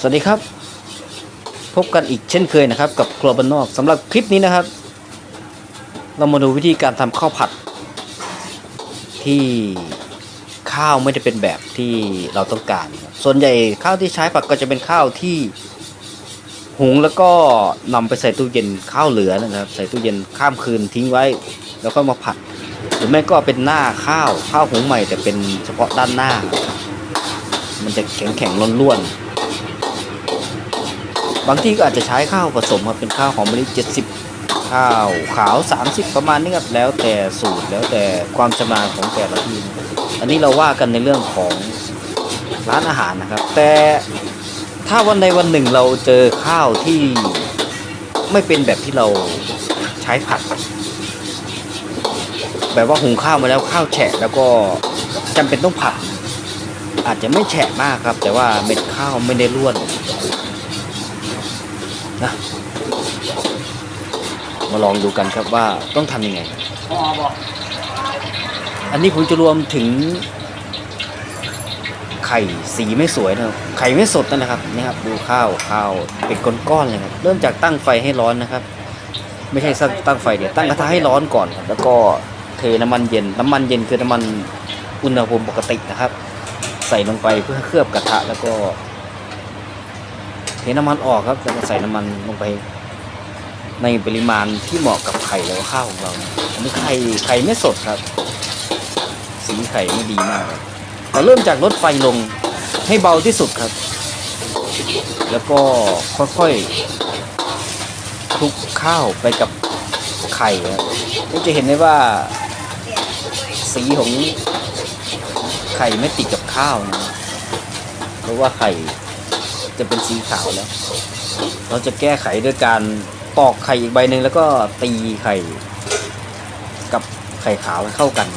สวัสดีครับ พบกันอีกเช่นเคยนะครับ กับครัวบ้านนอกสำหรับคลิปนี้นะครับ เรามาดูวิธีการทำข้าวผัด ที่ข้าวไม่ได้เป็นแบบที่เราต้องการ ส่วนใหญ่ข้าวที่ใช้ผัดก็จะเป็นข้าวที่หุงแล้วก็นำไปใส่ตู้เย็นข้าวเหลือนะครับ ใส่ตู้เย็นข้ามคืนทิ้งไว้ แล้วก็มาผัด หรือไม่ก็เป็นหน้าข้าวข้าวหุงใหม่แต่เป็นเฉพาะด้านหน้า มันจะแข็งแข็งๆร่วนๆ บางที่ก็อาจจะใช้ข้าวผสมครับเป็นข้าวหอมมะลิ70 ข้าวขาว 30 ประมาณนี้ครับแล้วแต่สูตรแล้วแต่ความชำนาญของแต่ละที่อันนี้เราว่ากันในเรื่องของร้านอาหารนะครับ แต่ถ้าวันใดวันหนึ่งเราเจอข้าวที่ไม่เป็นแบบที่เราใช้ผัด แบบว่าหุงข้าวมาแล้วข้าวแฉะแล้วก็จำเป็นต้องผัดอาจจะไม่แฉะมากครับ แต่ว่าเม็ดข้าวไม่ได้ร่วน นะมาลองดูกันครับว่าต้องทำยังไง อันนี้ผมจะรวมถึง ไข่สีไม่สวยนะไข่ไม่สดนะครับนี่ครับ ดูข้าวข้าวเป็นก้อนๆเลยครับเริ่มจากตั้งไฟให้ร้อนนะครับ ไม่ใช่ตั้งไฟเดี๋ยวตั้งกระทะให้ร้อนก่อนครับแล้วก็เทน้ำมันเย็น น้ำมันเย็นคือน้ำมันอุณหภูมิปกตินะครับ ใส่ลงไปเพื่อเคลือบกระทะแล้วก็ ทน้ำมันออกครับแล้วก็ใส่น้ำมันลงไป ในปริมาณที่เหมาะกับไข่แล้วข้าวของเราอันนี้ไข่ไข่ไม่สดครับ สีไข่ไม่ดีมากเราเริ่มจากลดไฟลงให้เบาที่สุดครับ แล้วก็ค่อยๆคลุกข้าวไปกับไข่ครับก็จะเห็นได้ว่าสีของไข่ไม่ติดกับข้าวนะเพราะว่าไข่ จะเป็นสีขาวแล้ว เราจะแก้ไขด้วยการตอกไข่อีกใบหนึ่งแล้วก็ตีไข่ กับไข่ขาวให้เข้ากัน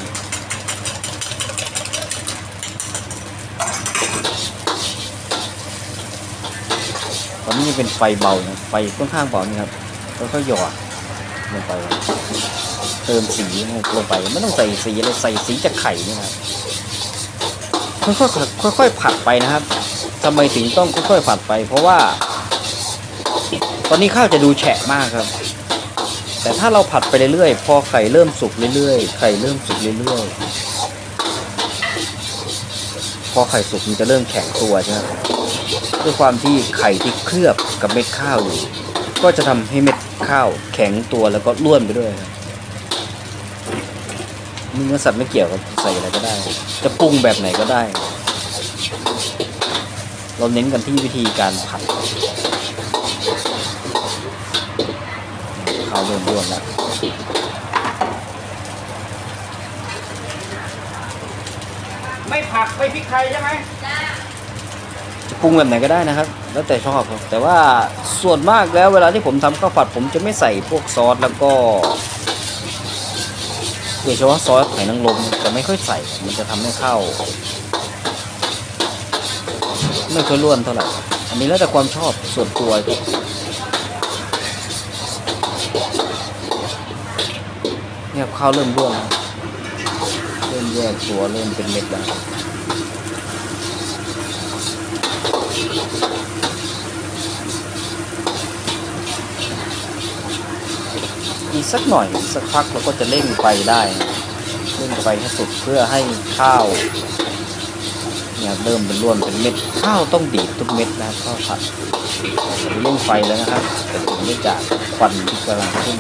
ตอนนี้ยังเป็นไฟเบานะไฟค่อนข้างเบานี่ครับแล้วก็หยอดลงไป เติมสีลงไปไม่ต้องใส่สีเลยใส่สีจากไข่นี่ครับค่อยๆค่อยๆผัดไปนะครับ ทำไมถึงต้องค่อยๆผัดไป เพราะว่า ตอนนี้ข้าวจะดูแฉะมากครับ แต่ถ้าเราผัดไปเรื่อยๆ พอไข่เริ่มสุกเรื่อยๆ ไข่เริ่มสุกเรื่อยๆ พอไข่สุกมันจะเริ่มแข็งตัวใช่ไหมด้วยความที่ไข่ที่เคลือบกับเม็ดข้าวอยู่ก็จะทำให้เม็ดข้าวแข็งตัวแล้วก็ร่วนไปด้วยครับเนื้อสัตว์ไม่เกี่ยวครับใส่อะไรก็ได้ จะปรุงแบบไหนก็ได้ เราเน้นกันที่วิธีการผัดข้าวเริ่มร่วนแล้วไม่ผักไม่พริกไทยใช่ไหมจะปรุงแบบไหนก็ได้นะครับ แล้วแต่ชอบครับแต่ว่าส่วนมากแล้วเวลาที่ผมทำข้าวผัดผมจะไม่ใส่พวกซอสแล้วก็โดยเฉพาะซอสไข่นางรมจะไม่ค่อยใส่ มันจะทำให้ข้าว ไม่ค่อยร่วนเท่าไหร่ อันนี้แล้วแต่ความชอบส่วนตัวครับเนี่ยข้าวเริ่มร่วนเริ่มแยกตัวเริ่มเป็นเม็ดแล้วอีกสักหน่อยสักพักเราก็จะเร่งไฟได้เร่งไฟให้สุดเพื่อให้ข้าว เนี่ยเริ่มเป็นร่วนเป็นเม็ดข้าวต้องดีดทุกเม็ดนะครับข้าวผัดเร่งไฟแล้วนะครับแต่ถึงได้จากควันที่กำลังขึ้น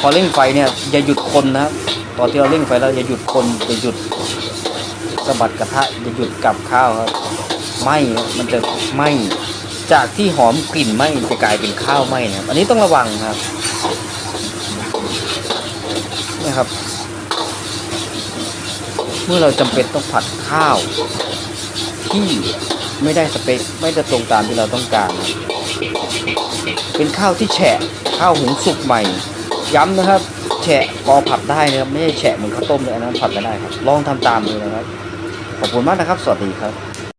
พอเร่งไฟเนี่ยอย่าหยุดคนนะครับตอนที่เราเร่งไฟแล้วอย่าหยุดคนอย่าหยุดสะบัดกระทะอย่าหยุดกลับข้าวครับไหมมันจะไหมจากที่หอมกลิ่นไหมจะกลายเป็นข้าวไหมนะครับอันนี้ต้องระวังครับนี่ยครับ เมื่อเราจำเป็นต้องผัดข้าว ที่ไม่ได้สเปคไม่ได้ตรงตามที่เราต้องการ เป็นข้าวที่แฉะข้าวหุงสุกใหม่ ย้ำนะครับ แฉะพอผัดได้นะครับไม่ใช่แฉะเหมือนข้าวต้มเลยอันนั้นผัดไม่ได้ครับ ลองทำตามดูนะครับ ขอบคุณมากนะครับ สวัสดีครับ